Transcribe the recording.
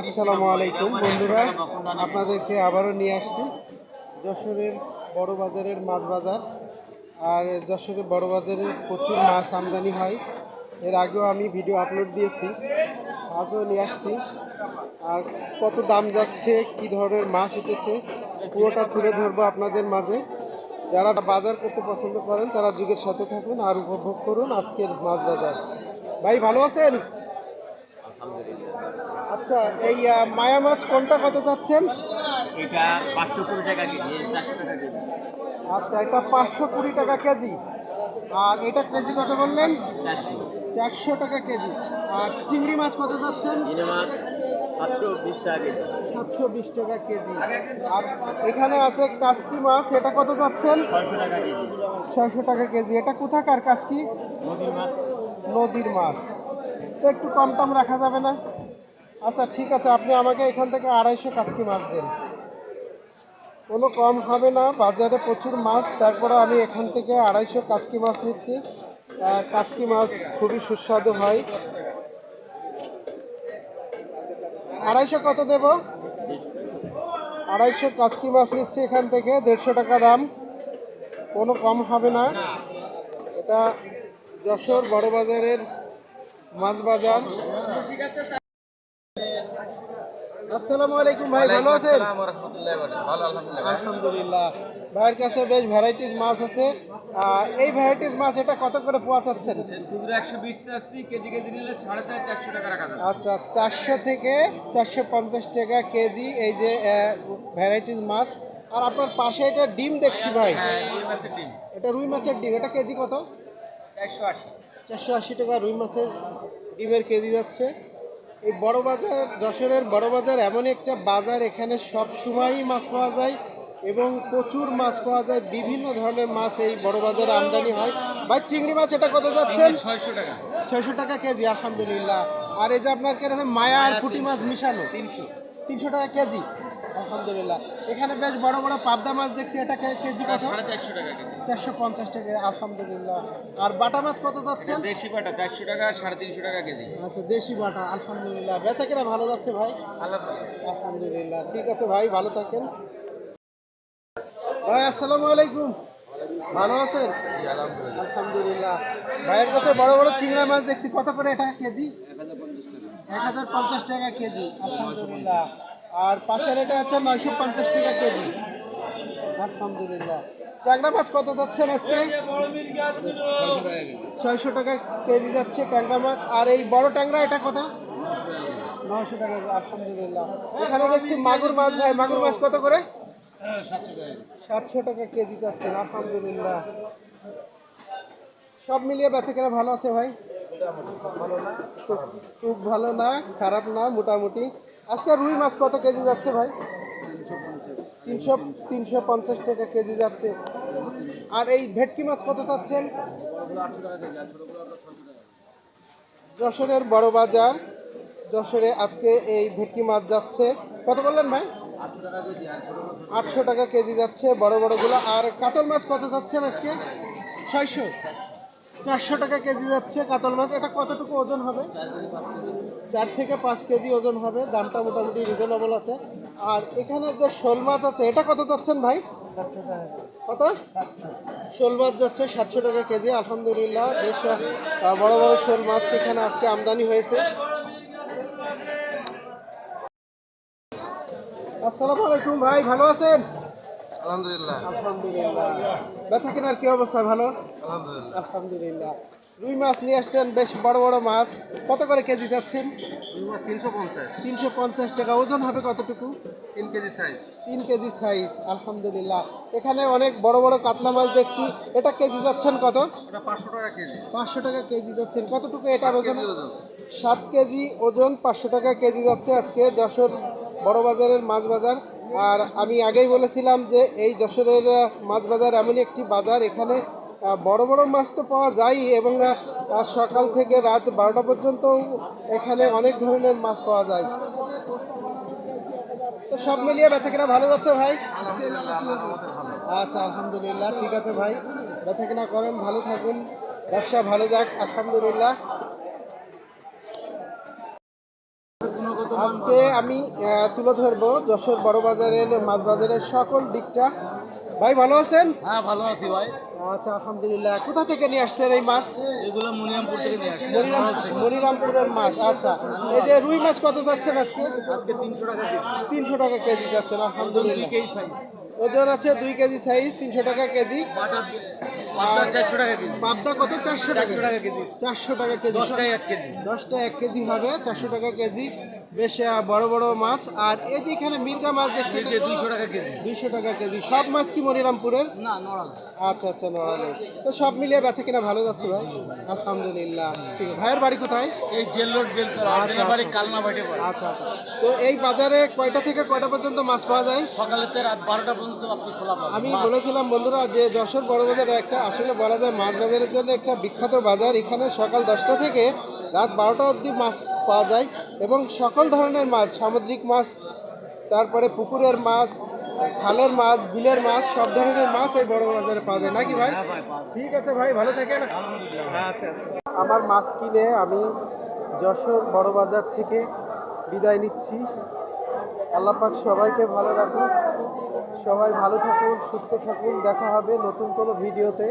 আসসালামু আলাইকুম বন্ধুরা। আপনাদেরকে আবারও নিয়ে আসছি। যশোরের বড় বাজারের মাছ বাজার। আর যশোরের বড় বাজারে প্রচুর মাছ আমদানি হয়। এর আগেও আমি ভিডিও আপলোড দিয়েছি আজও নিয়ে আসছি। আর কত দাম যাচ্ছে কি ধরনের মাছ উঠেছে পুরোটা তুলে ধরবো আপনাদের মাঝে। যারা বাজার করতে পছন্দ করেন তারা যুগের সাথে থাকুন আর উপভোগ করুন আজকের মাছ বাজার। ভাই ভালো আছেন? আচ্ছা এই মায়া মাছ কোনটা কত চাচ্ছেন? এটা পাঁচশো কুড়ি টাকা কেজি চারশো টাকা কেজি। আচ্ছা এটা পাঁচশো কুড়ি টাকা কেজি। আর এটা কেজি কত বললেন? চারশো। টাকা কেজি। আর চিংড়ি মাছ কত যাচ্ছেন মাছ সাতশো বিশ টাকা কেজি। সাতশো বিশ টাকা কেজি। আর এখানে আছে কাসকি মাছ এটা কত যাচ্ছেন ছয়শো টাকা কেজি। এটা কোথাকার কাসকি? নদীর মাছ। তো একটু কম টম রাখা যাবে না? আচ্ছা ঠিক আছে, আপনি আমাকে এখান থেকে আড়াইশো কাচকি মাছ দেন। কোনো কম হবে না, বাজারে প্রচুর মাছ, তারপরে আমি এখান থেকে আড়াইশো কাচকি মাছ নিচ্ছি। কাচকি মাছ খুবই সুস্বাদু হয়। আড়াইশো কত দেব? আড়াইশো কাচকি মাছ নিচ্ছি এখান থেকে, দেড়শো টাকা দাম। কোনো কম হবে না। এটা যশোর বড় বাজারের মাছ বাজার। আসসালামু আলাইকুম ভাই ভালো আছেন? আলহামদুলিল্লাহ। ভাইয়ের কাছে বেশ ভ্যারাইটিস মাছ আছে। এই ভ্যারাইটিস মাছ এটা কত করে পোয়া চাচ্ছেন একশো বিশ চাচ্ছি কেজি কেজি নিলে সাড়ে চারশো টাকা রাখা আচ্ছা চারশো থেকে চারশো পঞ্চাশ টাকা কেজি এই যে ভ্যারাইটিস মাছ। আর আপনার পাশে এটা ডিম দেখছি ভাই। হ্যাঁ মাছের ডিম। এটা রুই মাছের ডিম। এটা কেজি কত? চারশো আশি। চারশো আশি টাকা রুই মাছের ডিমের কেজি যাচ্ছে। এই বড় বাজার যশোরের বড় বাজার এমন একটা বাজার এখানে সব সময়ই মাছ পাওয়া যায় এবং প্রচুর মাছ পাওয়া যায়। বিভিন্ন ধরনের মাছ এই বড় বাজারে আমদানি হয়। ভাই চিংড়ি মাছ এটা কত যাচ্ছেন? ছয়শো টাকা। ছয়শো টাকা কেজি আলহামদুলিল্লাহ। আর এই যে আপনার কেন মায়া আর পুঁটি মাছ মিশানো তিনশো। তিনশো টাকা কেজি। আলহামদুলিল্লাহ। এখানে বেশ বড় বড় পাবদা মাছ দেখছি এটা কেজি কত? চারশো টাকা চারশো পঞ্চাশ টাকা আলহামদুলিল্লাহ। আর বাটা মাছ কত যাচ্ছেন দেশি বাটা চারশো টাকা সাড়ে তিনশো টাকা কেজি। আচ্ছা দেশি বাটা আলহামদুলিল্লাহ। বেচা কিনা ভালো যাচ্ছে ভাই? আলহামদুলিল্লাহ। ঠিক আছে ভাই ভালো থাকেন। ভাই আসসালামু আলাইকুম। ভালো আছেন? আলহামদুলিল্লাহ। ভাইয়ের কাছে বড় বড় চিংড়া মাছ দেখছি কত করে এটা কেজি? এক হাজার পঞ্চাশ টাকা কেজি। আলহামদুলিল্লাহ। আর পাশের এটা হচ্ছে নয়শো পঞ্চাশ টাকা কেজি। আলহামদুলিল্লাহ। ট্যাংরা মাছ কত যাচ্ছেন আজকে? ছয়শো টাকা কেজি যাচ্ছে ট্যাংরা মাছ। আর এই বড় ট্যাংরা, এটা কত? নশো টাকা আলহামদুলিল্লাহ। এখানে দেখছি মাগুর মাছ, ভাই। মাগুর মাছ কত করে? সাতশো টাকা কেজি যাচ্ছেন, আলহামদুলিল্লাহ। সব মিলিয়ে বেচে কেনা ভালো আছে, ভাই? খুব- ভালো না? খারাপ না, মোটামুটি। আজকে রুই মাছ কত কেজি যাচ্ছে ভাই? তিনশো তিনশো পঞ্চাশ টাকা কেজি যাচ্ছে। আর এই ভেটকি মাছ কত চাচ্ছেন? যশোরের বড় বাজার। যশোরে আজকে এই ভেটকি মাছ যাচ্ছে। কত বললেন ভাই? আটশো টাকা কেজি যাচ্ছে বড় বড়গুলো আর কাতল মাছ কত যাচ্ছেন আজকে? ছয়শো। চারশো টাকা কেজি যাচ্ছে কাতল মাছ। এটা কতটুকু ওজন হবে? চার থেকে পাঁচ কেজি ওজন হবে দামটা মোটামুটি রিজনেবল আছে। আর এখানে যে শোল মাছ আছে এটা কত যাচ্ছেন ভাই? কত? শোল মাছ যাচ্ছে সাতশো টাকা কেজি আলহামদুলিল্লাহ বেশ বড় বড় শোল মাছ এখানে আজকে আমদানি হয়েছে। আসসালামু আলাইকুম ভাই ভালো আছেন? আলহামদুলিল্লাহ। আলহামদুলিল্লাহ। বেচা কেনার কি অবস্থা ভালো? আলহামদুলিল্লাহ। আলহামদুলিল্লাহ। রুই মাছ নিয়ে আসছেন বেশ বড় বড় মাছ। কত করে কেজি যাচ্ছেন তিনশো পঞ্চাশ। তিনশো পঞ্চাশ টাকা। ওজন হবে কতটুকু? তিন কেজি সাইজ তিন কেজি সাইজ আলহামদুলিল্লাহ। এখানে অনেক বড় বড় কাতলা মাছ দেখছি। এটা কেজি যাচ্ছেন কত? পাঁচশো টাকা কেজি। পাঁচশো টাকা কেজি যাচ্ছেন কতটুকু এটার ওজন। সাত কেজি ওজন পাঁচশো টাকা কেজি যাচ্ছে আজকে যশোর বড় বাজারের মাছ বাজার। আর আমি আগেই বলেছিলাম যে এই যশোরের মাছ বাজার এমনই একটি বাজার। এখানে বড় বড় মাছ তো পাওয়া যায় এবং সকাল থেকে রাত বারোটা পর্যন্ত এখানে অনেক ধরনের মাছ পাওয়া যায়। তো সব মিলিয়ে বেচা কেনা ভালো যাচ্ছে ভাই? আচ্ছা আলহামদুলিল্লাহ, ঠিক আছে ভাই। বেচা কেনা করেন, ভালো থাকুন। ব্যবসা ভালো যাক, আলহামদুলিল্লাহ। আজকে আমি তুলে ধরবো যশোর বড় বাজারের মাছ বাজারের সকল দিকটা। ভাই, ভালো আছেন? হ্যাঁ ভালো আছি ভাই। আচ্ছা আলহামদুলিল্লাহ। কোথা থেকে নিয়ে আসছেন এই মাছ? এগুলো মনিরামপুর থেকে নিয়ে আসছি মনিরাম মনিরামপুরের মাছ আচ্ছা। এই যে রুই মাছ কত যাচ্ছেন আজকে? আজকে তিনশো টাকা কেজি। তিনশো টাকা কেজি যাচ্ছেন দুই আলহামদুলিল্লাহ ওজন আছে দুই কেজি সাইজ তিনশো টাকা কেজি। চারশো টাকা কেজি। পাবদা কত? চারশো টাকা কেজি। চারশো টাকা কেজি। দশটায় এক কেজি। দশটা এক কেজি হবে চারশো টাকা কেজি। বেশ বড় বড় মাছ। আর এই যে এখানে মির্গা মাছ দেখছি যে দুইশো টাকা কেজি। দুইশো টাকা কেজি। সব মাছ কি মনিরামপুরের? না নড়াল। আচ্ছা আচ্ছা নড়ালে। তো সব মিলিয়ে বেচা কিনা ভালো যাচ্ছে ভাই? আলহামদুলিল্লাহ। ঠিক আছে। ভাইয়ের বাড়ি কোথায়? এই জেল রোড বেলতলা আচ্ছা, বাড়ি। কালনা বাটে পড়ে। আচ্ছা আচ্ছা। তো এই বাজারে কয়টা থেকে কয়টা পর্যন্ত মাছ পাওয়া যায়? সকালেতে রাত বারোটা পর্যন্ত আপনি খোলা পাবেন। আমি বলেছিলাম বন্ধুরা যে যশোর বড় বাজার একটা আসলে বলা যায় মাছ বাজারের জন্য একটা বিখ্যাত বাজার। এখানে সকাল দশটা থেকে রাত বারোটা অবধি মাছ পাওয়া যায় এবং সকল ধরনের মাছ সামুদ্রিক মাছ তারপরে পুকুরের মাছ খালের মাছ বিলের মাছ সব ধরনের মাছ এই বড় বাজারে পাওয়া যায়। নাকি ভাই। ঠিক আছে ভাই ভালো থাকেন। আচ্ছা আচ্ছা। আমার মাছ কিনে আমি যশোর বড় বাজার থেকে বিদায় নিচ্ছি। আল্লাহ পাক সবাইকে ভালো রাখুন সবাই ভালো থাকুন সুস্থ থাকুন। দেখা হবে নতুন কোনো ভিডিওতে।